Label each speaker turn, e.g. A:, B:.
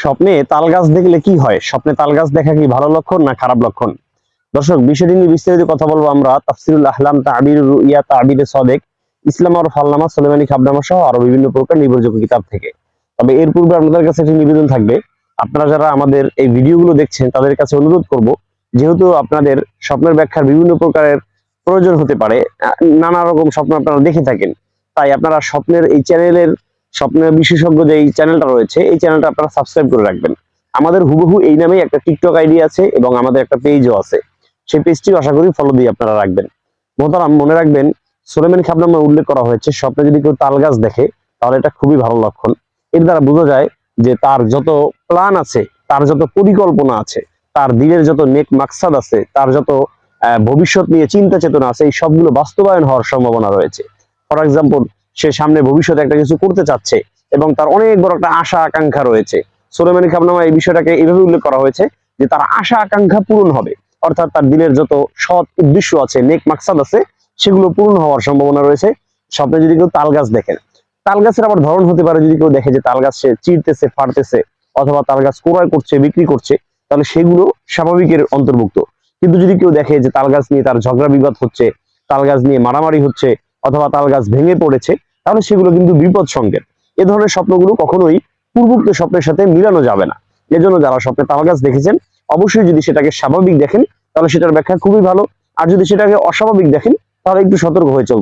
A: স্বপ্নে তাল গাছ দেখলে কি হয়? স্বপ্নে তাল গাছ দেখা কি ভালো লক্ষণ না খারাপ লক্ষণ? দর্শক, বিষয়টি নিয়ে বিস্তারিত কথা বলব আমরা তাফসিরুল আহলাম তাবির রুইয়া তাবির সদেক, ইসলাম আর ফালনামা সুলেমানি খাবনামা সহ আরও বিভিন্ন প্রকার নির্ভরযোগ্য কিতাব থেকে। তবে এর পূর্বে আপনাদের কাছে একটি নিবেদন থাকবে। আপনারা যারা আমাদের এই ভিডিওগুলো দেখছেন, তাদের কাছে অনুরোধ করব, যেহেতু আপনাদের স্বপ্নের ব্যাখ্যার বিভিন্ন প্রকারের প্রয়োজন হতে পারে নানা রকম স্বপ্ন আপনারা দেখে থাকেন। তাই আপনারা স্বপ্নের এই চ্যানেলের স্বপ্নের বিশেষজ্ঞ যে এই চ্যানেলটা রয়েছে, এই চ্যানেলটা আপনারা সাবস্ক্রাইব করে রাখবেন। আমাদের হুবহু এই নামেই একটা টিকটক আইডি আছে এবং আমাদের একটা পেজও আছে। সেই পেজটিও আশা করি ফলো দিয়ে আপনারা রাখবেন। মোহতারাম, মনে রাখবেন সোলেমান খাবনামে উল্লেখ করা হয়েছে, স্বপ্নে যদি কেউ তাল গাছ দেখে, তাহলে এটা খুবই ভালো লক্ষণ। এর দ্বারা বোঝা যায় যে তার যত প্ল্যান আছে, তার যত পরিকল্পনা আছে, তার দিনের যত নেক মাকসাদ আছে, তার যত ভবিষ্যৎ নিয়ে চিন্তা চেতনা আছে, এই সবগুলো বাস্তবায়ন হওয়ার সম্ভাবনা রয়েছে। ফর এক্সাম্পল সে সামনে ভবিষ্যতে একটা কিছু করতে চাচ্ছে এবং তার অনেক বড় একটা আশা আকাঙ্ক্ষা রয়েছে। সোলেমানি খাবনামা এই বিষয়টাকে এইভাবে উল্লেখ করা হয়েছে যে তার আশা আকাঙ্ক্ষা পূরণ হবে। অর্থাৎ তার দিনের যত সৎ উদ্দেশ্য আছে, নেক মাকসাদ আছে, সেগুলো পূরণ হওয়ার সম্ভাবনা রয়েছে। স্বপ্নে যদি কেউ তাল গাছ দেখেন, তাল গাছের আবার ধরন হতে পারে যদি কেউ দেখে যে তাল গাছ সে চিরতেছে, ফাটতেছে অথবা তাল গাছ ক্রয় করছে, বিক্রি করছে, তাহলে সেগুলো স্বাভাবিকের অন্তর্ভুক্ত। কিন্তু যদি কেউ দেখে যে তাল গাছ নিয়ে তার ঝগড়া বিবাদ হচ্ছে, তাল গাছ নিয়ে মারামারি হচ্ছে অথবা তাল গাছ ভেঙে পড়েছে তাহলে সেগুলো কিন্তু বিপদ সংকেত। এ ধরনের স্বপ্নগুলো কখনোই পূর্বোক্ত স্বপ্নের সাথে মিলানো যাবে না। এজন্য যারা স্বপ্নে তাল গাছ দেখেছেন, অবশ্যই যদি সেটাকে স্বাভাবিক দেখেন, তাহলে সেটার ব্যাখ্যা খুবই ভালো। আর যদি সেটাকে অস্বাভাবিক দেখেন, তাহলে একটু সতর্ক হয়ে চল